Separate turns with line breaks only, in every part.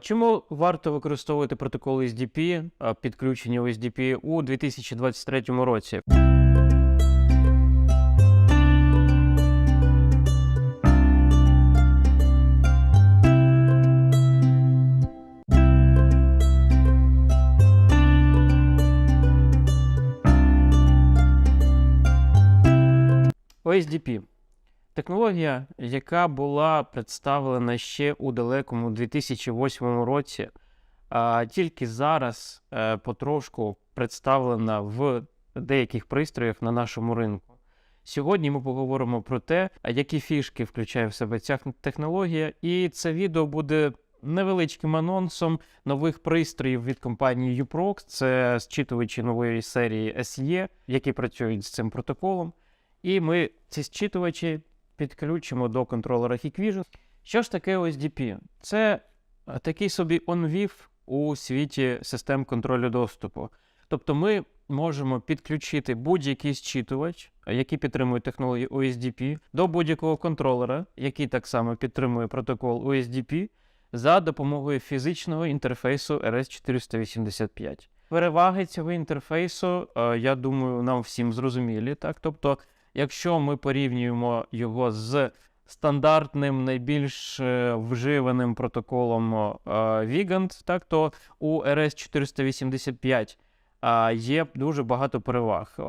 Чому варто використовувати протокол SDP, а, підключення USDP у 2023 році? OSDP технологія, яка була представлена ще у далекому 2008 році, а тільки зараз е, потрошку представлена в деяких пристроях на нашому ринку. Сьогодні ми поговоримо про те, які фішки включає в себе ця технологія, і це відео буде невеличким анонсом нових пристроїв від компанії Uprox. Це зчитувачі нової серії SE, які працюють з цим протоколом. І ми ці зчитувачі підключимо до контролера Hikvision. Що ж таке OSDP? Це е, такий собі OnVIF у світі систем контролю доступу. Тобто ми можемо підключити будь-який зчитувач, е, який підтримує технологію OSDP, до будь-якого контролера, який так само підтримує протокол OSDP, за допомогою фізичного інтерфейсу RS485. Переваги цього інтерфейсу, е, я думаю, нам всім зрозумілі. Так? Тобто, якщо ми порівнюємо його з стандартним, найбільш е, вживаним протоколом е, Vigant, так, то у RS485 е, є дуже багато переваг, е,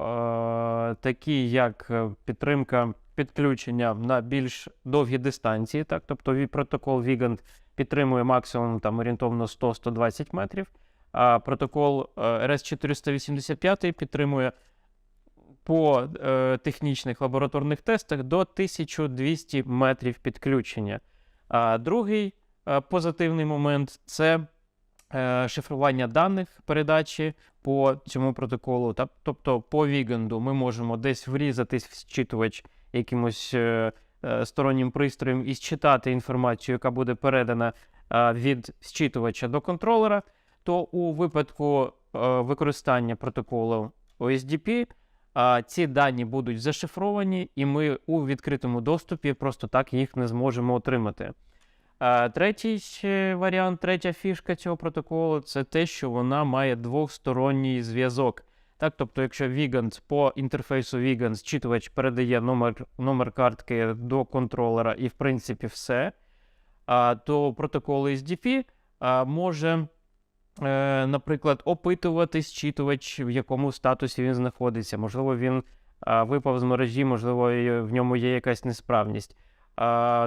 такі як е, підтримка підключення на більш довгі дистанції, так, тобто протокол Vigant підтримує максимум там орієнтовно 100-120 метрів, а протокол е, RS485 підтримує по е, технічних лабораторних тестах до 1200 метрів підключення. А другий е, позитивний момент це е, шифрування даних передачі по цьому протоколу. Та, тобто по Віганду ми можемо десь врізатись в зчитувач якимось е, е, стороннім пристроєм і зчитати інформацію, яка буде передана е, від зчитувача до контролера. То у випадку е, використання протоколу OSDP ці дані будуть зашифровані, і ми у відкритому доступі просто так їх не зможемо отримати. Третій варіант, третя фішка цього протоколу це те, що вона має двосторонній зв'язок. Так, тобто, якщо Vigant по інтерфейсу Vigant зчитувач передає номер, номер картки до контролера і, в принципі, все, то протокол SDP може наприклад, опитувати зчитувач, в якому статусі він знаходиться. Можливо, він випав з мережі, можливо, в ньому є якась несправність.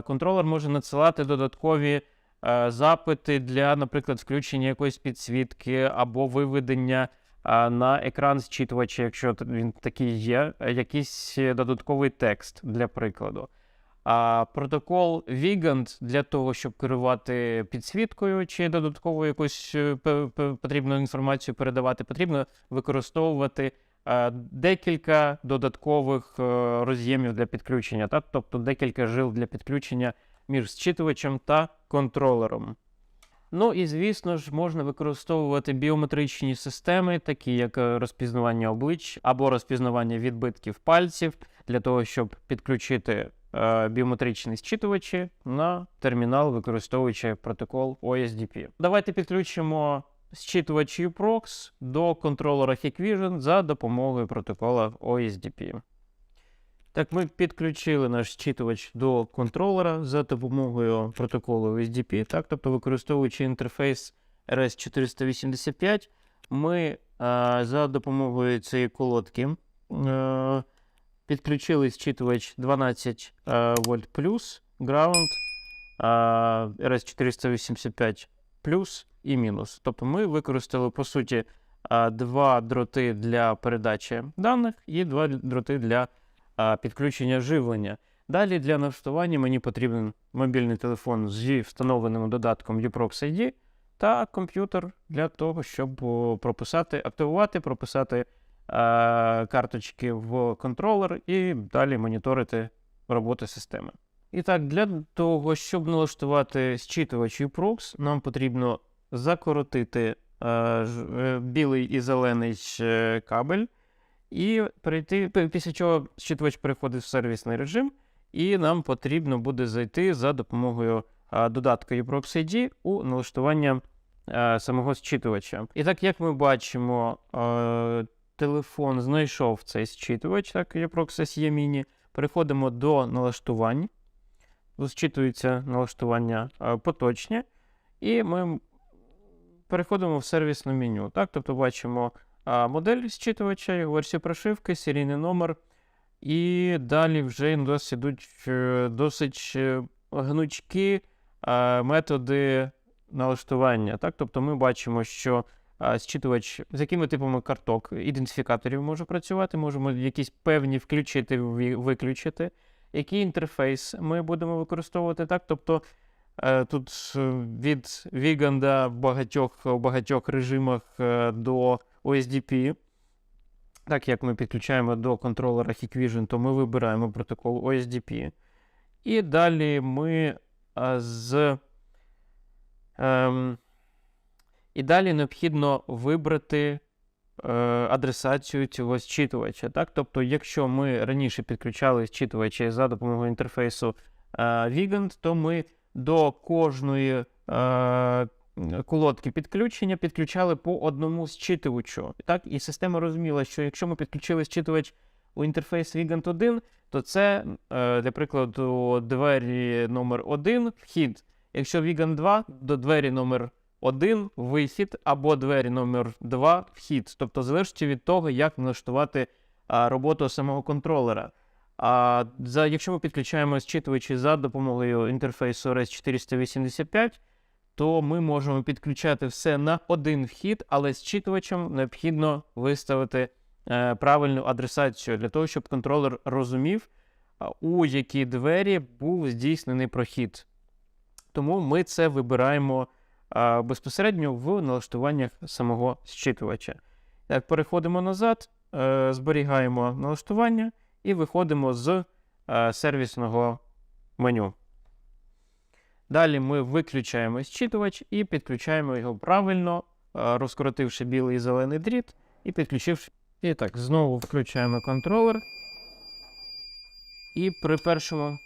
Контролер може надсилати додаткові е, запити для, наприклад, включення якоїсь підсвітки або виведення на екран зчитувача, якщо він такий є, е, якийсь е, додатковий текст для прикладу. А протокол Vigant для того, щоб керувати підсвіткою чи додатково якусь е, потрібну інформацію передавати, потрібно використовувати е, декілька додаткових е, роз'ємів для підключення, та? тобто декілька жил для підключення між зчитувачем та контролером. Ну і звісно ж, можна використовувати біометричні системи, такі як розпізнавання облич або розпізнавання відбитків пальців, для того, щоб підключити біометричні зчитувачі на термінал, використовуючи протокол OSDP. Давайте підключимо зчитувач UPROX до контролера Hikvision за допомогою протокола OSDP. Так, ми підключили наш зчитувач до контролера за допомогою протоколу OSDP, так, тобто використовуючи інтерфейс RS485, ми е, за допомогою цієї колодки е, підключили зчитувач 12 е, вольт плюс, ground, е, RS485 плюс і мінус. Тобто ми використали, по суті, два дроти для передачі даних і два дроти для підключення живлення. Далі для налаштування мені потрібен мобільний телефон зі встановленим додатком UPROX ID та комп'ютер для того, щоб прописати, активувати, прописати карточки в контролер і далі моніторити роботу системи. І так, для того, щоб налаштувати зчитувач UPROX, нам потрібно закоротити е, е, білий і зелений е, кабель, і перейти, після чого зчитувач переходить в сервісний режим, і нам потрібно буде зайти за допомогою е, додатку UProxy ID у налаштування е, самого зчитувача. І так, як ми бачимо, е, телефон знайшов цей зчитувач, так, UProxy SE Mini. Переходимо до налаштувань. Зчитується налаштування е, поточні, і ми переходимо в сервісне меню. Так? Тобто бачимо а, модель зчитувача, його версію прошивки, серійний номер. І далі вже у нас е, досить е, гнучкі е, методи налаштування. Так? Тобто ми бачимо, що зчитувач з якими типами карток, ідентифікаторів може працювати, можемо якісь певні включити, виключити. Який інтерфейс ми будемо використовувати, так? Тобто е, тут е, від Віганда в багатьох, багатьох режимах е, до OSDP. Так як ми підключаємо до контролера Hikvision, то ми вибираємо протокол OSDP. І далі ми з. Ем, і далі необхідно вибрати е, адресацію цього зчитувача. Так? Тобто, якщо ми раніше підключали зчитувачі за допомогою інтерфейсу е, Vigand, то ми до кожної е, колодки підключення підключали по одному зчитувачу. Так? І система розуміла, що якщо ми підключили зчитувач у інтерфейс Vigand 1, то це, е, для прикладу, двері номер 1 вхід. Якщо Vigand 2, до двері номер 1 вихід, або двері номер 2 вхід. Тобто залежить від того, як налаштувати а, роботу самого контролера. А за, якщо ми підключаємо зчитувачі за допомогою інтерфейсу RS485, то ми можемо підключати все на один вхід, але зчитувачем необхідно виставити е, правильну адресацію для того, щоб контролер розумів, у які двері був здійснений прохід. Тому ми це вибираємо безпосередньо в налаштуваннях самого зчитувача. Так, переходимо назад, е, зберігаємо налаштування і виходимо з е, сервісного меню. Далі ми виключаємо зчитувач і підключаємо його правильно, е, розкоротивши білий і зелений дріт, і підключивши. І так, знову включаємо контролер. І при першому,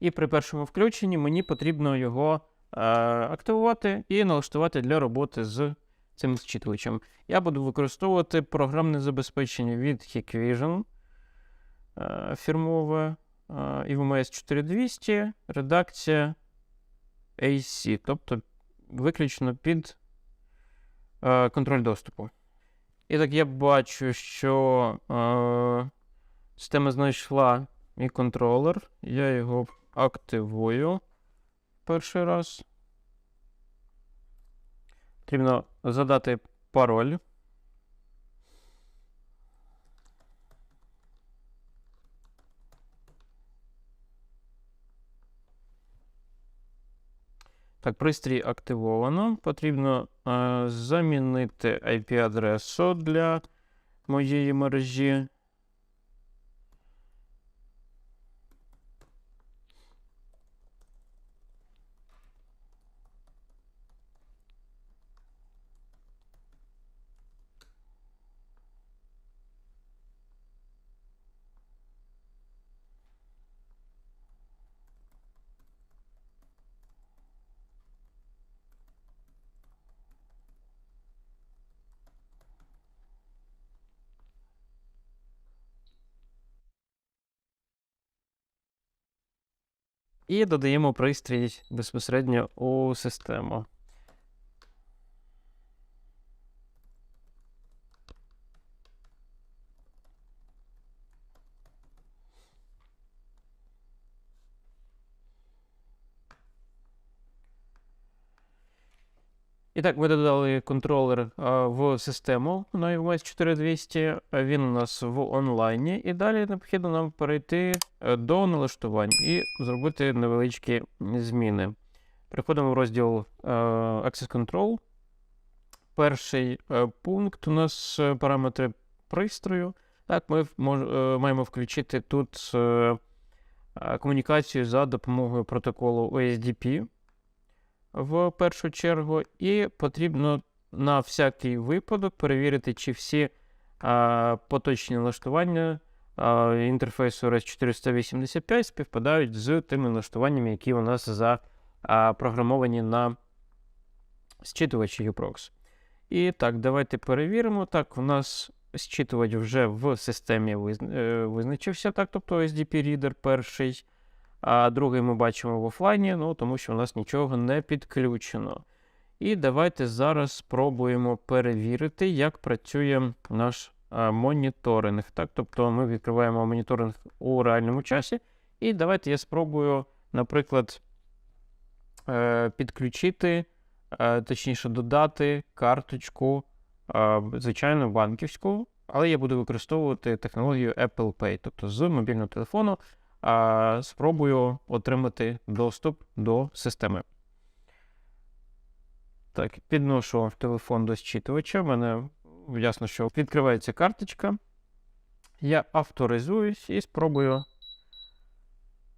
і при першому включенні мені потрібно його активувати і налаштувати для роботи з цим зчитувачем. Я буду використовувати програмне забезпечення від Hikvision е, фірмове е, IVMS 4200, редакція AC, тобто виключно під е, контроль доступу. І так я бачу, що е, система знайшла мій контролер. Я його активую перший раз. Потрібно задати пароль. Так, пристрій активовано. Потрібно е, замінити IP-адресу для моєї мережі. І додаємо пристрій безпосередньо у систему. І так, ми додали контролер в систему на iOS 4200. Він у нас в онлайні. І далі необхідно нам перейти е, до налаштувань і зробити невеличкі зміни. Переходимо в розділ е, Access Control. Перший е, пункт у нас параметри пристрою. Так, ми маємо включити тут комунікацію за допомогою протоколу OSDP в першу чергу, і потрібно на всякий випадок перевірити, чи всі а, поточні налаштування а, інтерфейсу RS485 співпадають з тими налаштуваннями, які у нас а, програмовані на зчитувачі UProx. І так, давайте перевіримо. Так, у нас зчитувач вже в системі е, визначився, так, тобто SDP-рідер перший, а другий ми бачимо в офлайні, ну, тому що у нас нічого не підключено. І давайте зараз спробуємо перевірити, як працює наш а, моніторинг. Так, тобто ми відкриваємо моніторинг у реальному часі. І давайте я спробую, наприклад, е, підключити, е, точніше, додати карточку, звичайно, банківську, але я буду використовувати технологію Apple Pay, тобто з мобільного телефону спробую отримати доступ до системи. Так, підношу телефон до зчитувача. У мене ясно, що відкривається карточка. Я авторизуюсь і спробую.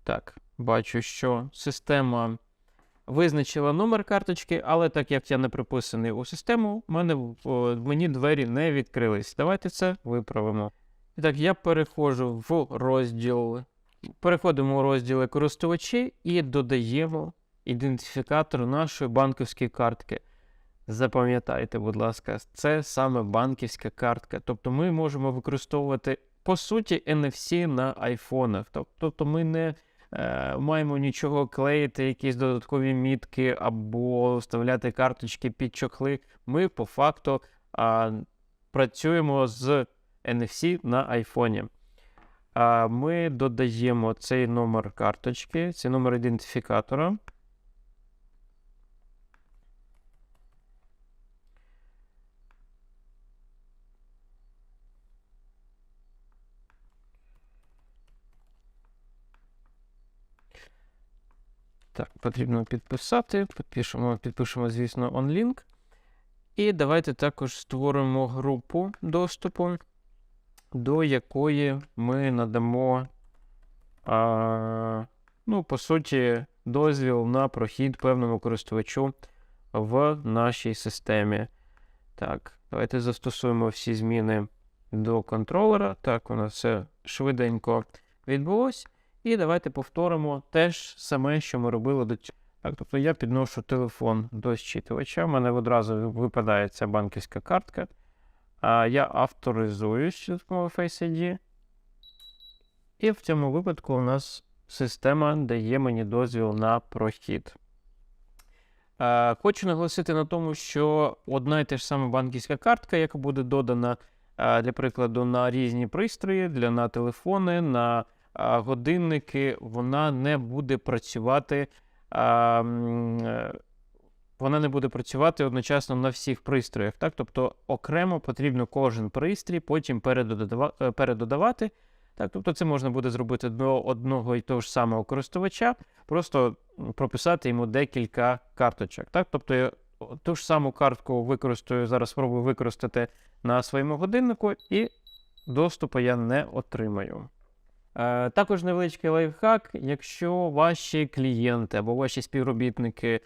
Так, бачу, що система визначила номер карточки, але так як я не приписаний у систему, в мене в- мені двері не відкрились. Давайте це виправимо. І так, я переходжу в розділ. Переходимо у розділ користувачі і додаємо ідентифікатор нашої банківської картки. Запам'ятайте, будь ласка, це саме банківська картка. Тобто ми можемо використовувати по суті NFC на айфонах. Тобто ми не е, маємо нічого клеїти, якісь додаткові мітки або вставляти карточки під чохли. Ми по факту а, працюємо з NFC на айфоні. Ми додаємо цей номер карточки, цей номер ідентифікатора. Так, потрібно підписати. Підпишемо, підпишемо, звісно, OnLink. І давайте також створимо групу доступу, до якої ми надамо, а, ну, по суті, дозвіл на прохід певному користувачу в нашій системі. Так, давайте застосуємо всі зміни до контролера. Так, у нас все швиденько відбулось. І давайте повторимо те ж саме, що ми робили до цього. Так, тобто я підношу телефон до зчитувача, в мене одразу випадає ця банківська картка. Я авторизуюсь з допомогою Face ID. І в цьому випадку у нас система дає мені дозвіл на прохід. Е, Хочу наголосити на тому, що одна і та ж сама банківська картка, яка буде додана, е, для прикладу, на різні пристрої, для на телефони, на годинники, вона не буде працювати. Вона не буде працювати одночасно на всіх пристроях. Так? Тобто окремо потрібно кожен пристрій потім е, передодавати. Так? Тобто це можна буде зробити до одного і того ж самого користувача, просто прописати йому декілька карточок. Так? Тобто я ту ж саму картку використаю, зараз спробую використати на своєму годиннику, і доступу я не отримаю. Е, Також невеличкий лайфхак, якщо ваші клієнти або ваші співробітники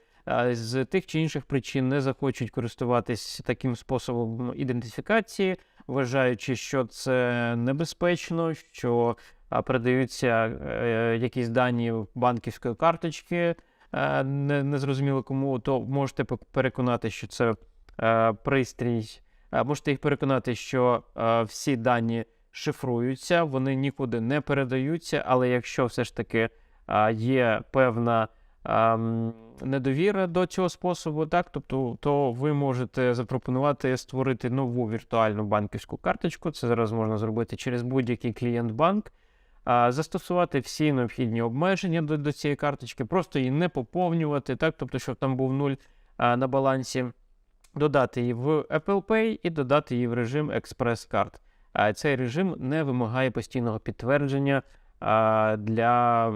з тих чи інших причин не захочуть користуватись таким способом ідентифікації, вважаючи, що це небезпечно, що передаються е, якісь дані банківської карточки, е, не, незрозуміло кому, то можете пе- переконати, що це е, пристрій. Можете їх переконати, що всі дані шифруються, вони нікуди не передаються, але якщо все ж таки є певна недовіра до цього способу, так, тобто, то ви можете запропонувати створити нову віртуальну банківську карточку. Це зараз можна зробити через будь-який клієнт банк. Застосувати всі необхідні обмеження до, до цієї карточки, просто її не поповнювати, так, тобто, щоб там був нуль на балансі, додати її в Apple Pay і додати її в режим Express Card. А цей режим не вимагає постійного підтвердження для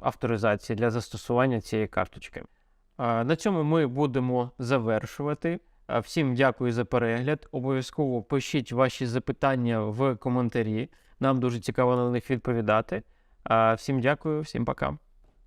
авторизації, для застосування цієї карточки. На цьому ми будемо завершувати. Всім дякую за перегляд. Обов'язково пишіть ваші запитання в коментарі. Нам дуже цікаво на них відповідати. Всім дякую, всім пока.